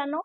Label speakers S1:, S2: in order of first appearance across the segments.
S1: मित्रांनो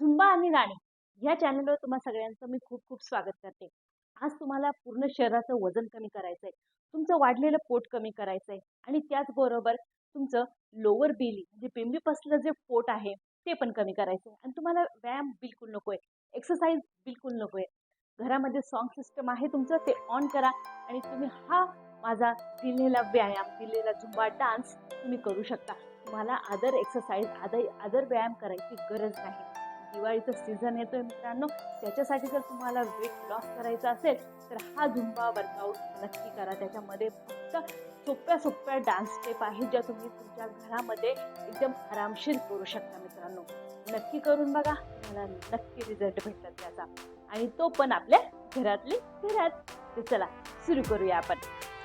S1: झुंबा आणि राणी या चॅनलवर तुम्हा सगळ्यांचं मी खूप खूप स्वागत करते. आज तुम्हाला पूर्ण शरीराचं वजन कमी करायचं आहे तुमचं वाढलेलं पोट कमी करायचं आहे आणि त्याचबरोबर तुमचं लोअर बेली म्हणजे बिंबीपासलं जे पोट आहे ते पण कमी करायचं आहे आणि तुम्हाला व्यायाम बिलकुल नको आहे एक्सरसाइज बिलकुल नको आहे घरामध्ये सॉन्ग सिस्टम आहे तुमचं ते ऑन करा आणि तुम्ही हा माझा दिलेला व्यायाम दिलेला झुंबा डान्स तुम्ही करू शकता. तुम्हाला अदर एक्सरसाइज अदर अदर व्यायाम करायची गरज नाही. दिवाळीचं सीझन येतोय मित्रांनो त्याच्यासाठी जर तुम्हाला वेट लॉस करायचा असेल तर हा झुंबा वर्कआउट नक्की करा. त्याच्यामध्ये फक्त सोप्या सोप्या डान्स स्टेप आहेत ज्या तुम्ही तुमच्या घरामध्ये एकदम आरामशीर करू शकता मित्रांनो. नक्की करून बघा तुम्हाला नक्की रिझल्ट भेटतात त्याचा. आणि तो पण आपल्या घरातली घरात तर चला सुरू करूया आपण.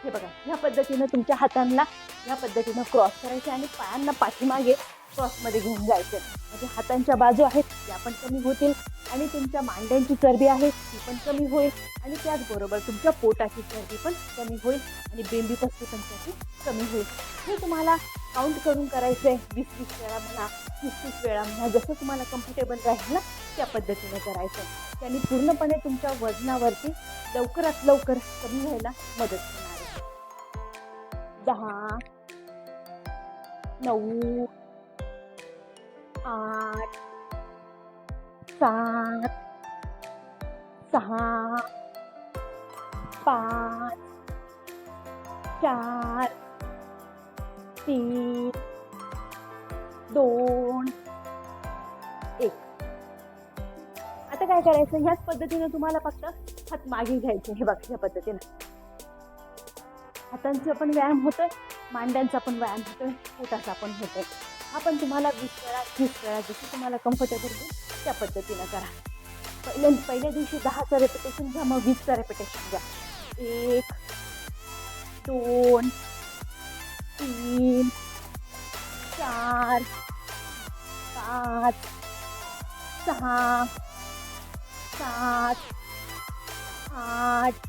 S1: हे बघा ह्या पद्धतीनं तुमच्या हातांना ह्या पद्धतीनं क्रॉस करायचे आणि पायांना पाठीमागे क्रॉसमध्ये घेऊन जायचे. म्हणजे हातांच्या बाजू आहेत त्या पण कमी होतील आणि तुमच्या मांड्यांची चरबी आहे ती पण कमी होईल आणि त्याचबरोबर तुमच्या पोटाची चरबी पण कमी होईल आणि बेंबी पस्ती पण त्याची कमी होईल. हे तुम्हाला काउंट करून करायचं आहे वीस वीस वेळा म्हणा तीस तीस वेळा म्हणा जसं तुम्हाला कम्फर्टेबल राहील ना त्या पद्धतीने करायचं आहे त्यांनी पूर्णपणे तुमच्या वजनावरती लवकरात लवकर कमी व्हायला मदत होणार आहे. दहा नऊ आठ सात सहा पाच चार तीन दोन एक. आता काय करायचं? ह्याच पद्धतीने तुम्हाला फक्त हात मागे घ्यायचे. हे बघ ह्या पद्धतीनं. हातांचा पण व्यायाम होतोय मांड्यांचा पण व्यायाम होतोय पोटाचा पण होतोय. आपण तुम्हाला वीस वेळा तीस वेळा जशी तुम्हाला कम्फर्टेबल होईल त्या पद्धतीनं करा. पहिल्या पहिल्या दिवशी दहाचं रेपिटेशन घ्या मग वीसचं रेपिटेशन घ्या. एक दोन तीन चार पाच सहा सात आठ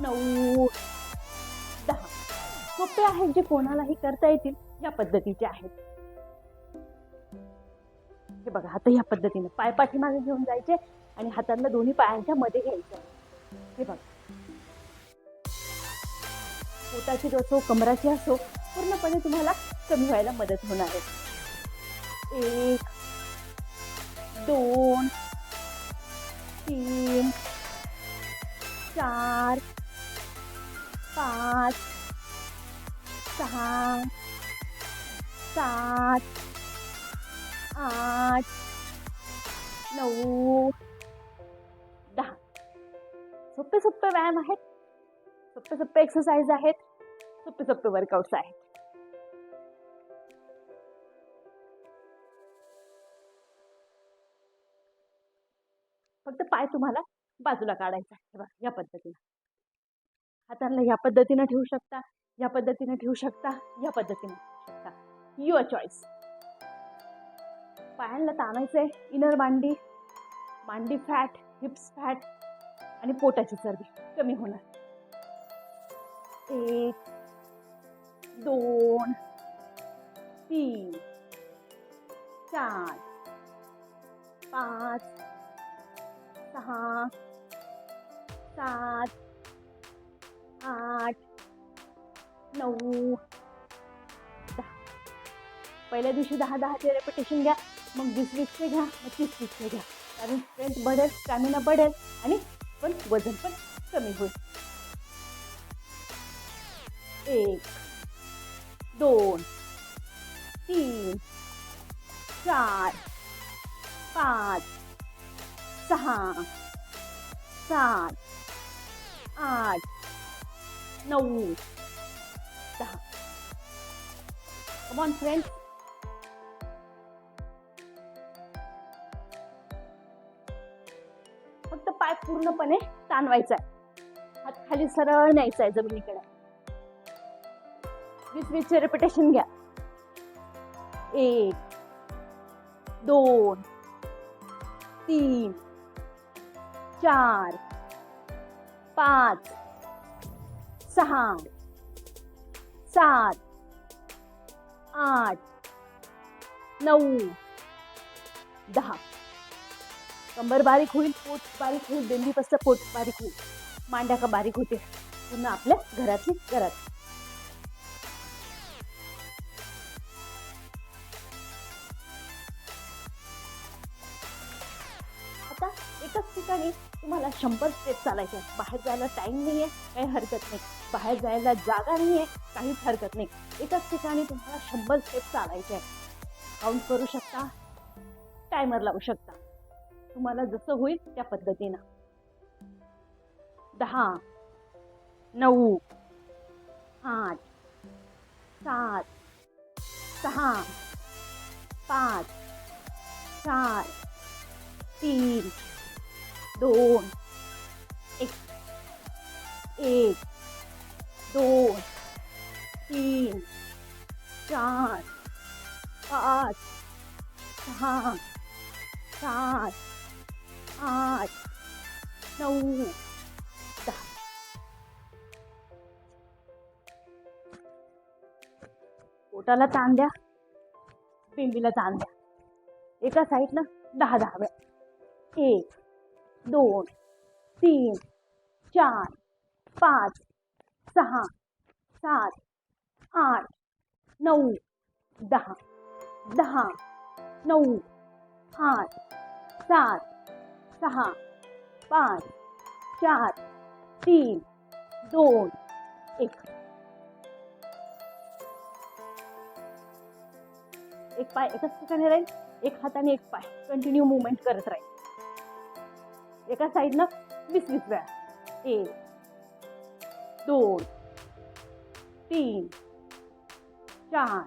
S1: नऊ दहा. सोपे आहेत जे कोणालाही करता येतील या पद्धतीचे आहेत. हे बघा आता ह्या पद्धतीने पाय पाठीमागे घेऊन जायचे आणि हातांना दोन्ही पायांच्या मध्ये घ्यायचं. हे बघा. पोटाची असो कमराची असो पूर्णपणे तुम्हाला कमी व्हायला मदत होणार आहे. एक दोन तीन चार पाच सहा सात आठ नऊ दहा. सोपे सोपे व्यायाम आहेत. सोपे सोपे एक्सरसाइज आहेत. सोपे सोपे वर्कआउट्स आहेत. फक्त पाय तुम्हाला बाजूला काढायचा आहे. बघा या पद्धतीनं. हातांना या पद्धतीनं ठेवू शकता या पद्धतीनं ठेवू शकता या पद्धतीनं. युअर चॉईस पायांना ताणायचंय. इनर मांडी मांडी फॅट हिप्स फॅट आणि पोटाची चरबी कमी होणार. एक दोन तीन चार पाच सहा सात आठ नऊ पहिल्या दिवशी दहा दहाचे रेपिटेशन घ्या मग वीस वीसचे घ्या मग तीस वीसचे घ्या. कारण स्ट्रेंथ बढ़ेल स्टॅमिना बढ़ेल आणि पण वजन पण कमी होईल. एक दोन तीन चार पाच सहा सात आठ नऊ दहा. कमॉन फ्रेंड्स फक्त पाय पूर्णपणे ताणवायचा आहे हात खाली सरळ न्यायचा आहे जमिनीकडे. वीस वीसचे रेपिटेशन घ्या. एक दोन तीन चार पाच सहा सात आठ नऊ दहा. कंबर बारीक होईल पोट बारीक होईल बेंबीपासचं पोट बारीक होईल. मांड्या का बारीक होते? पुन्हा आपल्या घरातली घरात आता एकाच ठिकाणी तुम्हाला शंभर स्टेप चालायचे बाहेर जायला टाइम नाही आहे काही हरकत नाही. बाहेर जायला जागा नाही आहे काहीच हरकत नाही. एकाच ठिकाणी तुम्हाला शंभर स्टेप चालायचे आहे काउंट करू शकता टायमर लावू शकता. तुम्हाला जसं होईल त्या पद्धतीनं. दहा, नऊ, आठ, सात, सहा, पाच, चार, तीन, दोन, एक एक, दोन, तीन, चार, पाच, सहा, सात आठ नऊ दहा पोटाला ताण द्या पिंडीला ताण द्या. एका साईडनं दहा दहा वेळा. एक दोन तीन चार पाच सहा सात आठ नऊ दहा. दहा नऊ आठ सात सहा पाच चार तीन दोन एक. एक पाय एकाच ठिकाणी राहील एक हाताने एक पाय. कंटिन्यू मुवमेंट करत राहील. एका साईडनं वीस वीस वेळा. एक दोन तीन चार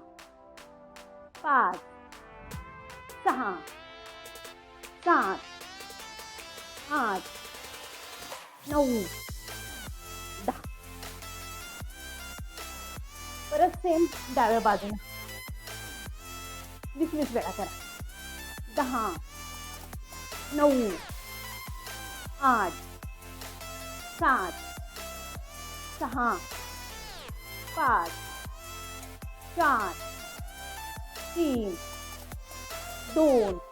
S1: पाच सहा सात आठ नऊ दहा परत सेम डाव्या बाजूने. वीस वीस वेळा करा. दहा. नऊ. आठ. सात. सहा. पाच. चार. तीन. दोन.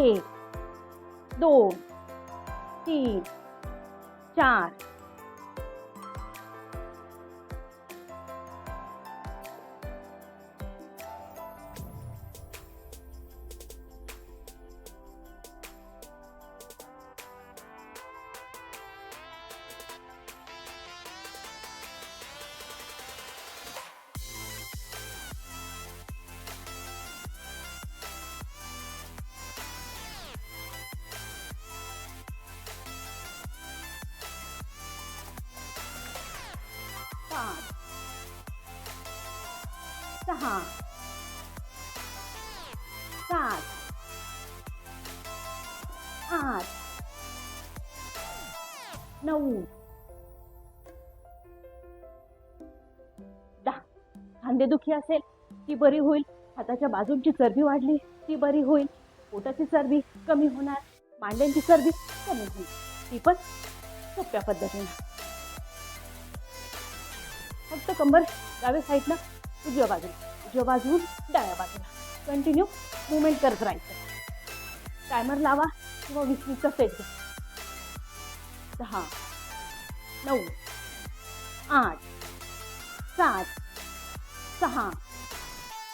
S1: एक दोन तीन चार. सहा सात. आठ. नऊ. दहा. खांदेदुखी असेल ती बरी होईल. हाताच्या बाजूंची चरबी वाढली ती बरी होईल. पोटाची चरबी कमी होणार मांड्यांची चरबी कमी होईल. ती पण सोप्या पद्धतीने. फक्त कंबर डाव्या साईडला उजव्या बाजूला. उजव्या बाजून डाव्या बाजूला. कंटिन्यू मुवमेंट करत राहायचं. टायमर लावा किंवा वीस वीसचा सेट घ्या. दहा नऊ आठ सात सहा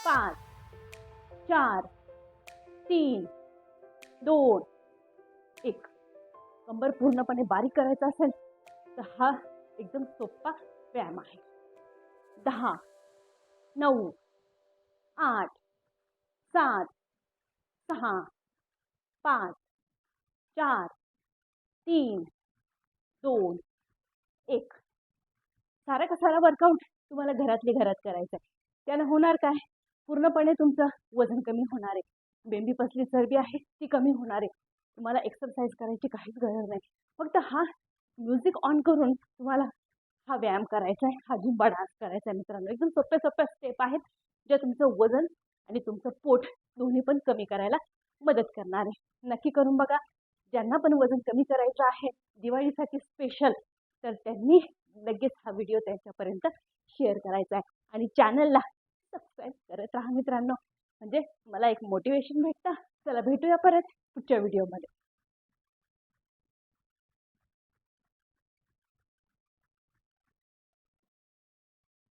S1: पाच चार तीन दोन एक. कंबर पूर्णपणे बारीक करायचा असेल तर हा एकदम सोपा व्यायाम आहे. दहा नऊ आठ सात सहा पाच चार तीन दोन एक. सारा का सारा वर्कआउट तुम्हाला घरातली घरात करायचं आहे त्यानं होणार काय? पूर्णपणे तुमचं वजन कमी होणार आहे. बेंबी पसली चरबी आहे ती कमी होणार आहे. तुम्हाला एक्सरसाइज करायची काहीच गरज नाही. फक्त हा म्युझिक ऑन करून तुम्हाला हा व्यायाम करायचा आहे हा झुंबा डान्स करायचा आहे मित्रांनो. एकदम सोप्या सोप्या स्टेप आहेत. ज्या तुमचं वजन आणि तुमचं पोट दोन्ही पण कमी करायला मदत करणार आहे. नक्की करून बघा. ज्यांना पण वजन कमी करायचं आहे दिवाळीसाठी स्पेशल तर त्यांनी लगेच हा व्हिडिओ त्यांच्यापर्यंत शेअर करायचा आहे. आणि चॅनलला सबस्क्राईब करत राहा मित्रांनो. म्हणजे मला एक मोटिवेशन भेटतं. चला भेटूया परत पुढच्या व्हिडिओमध्ये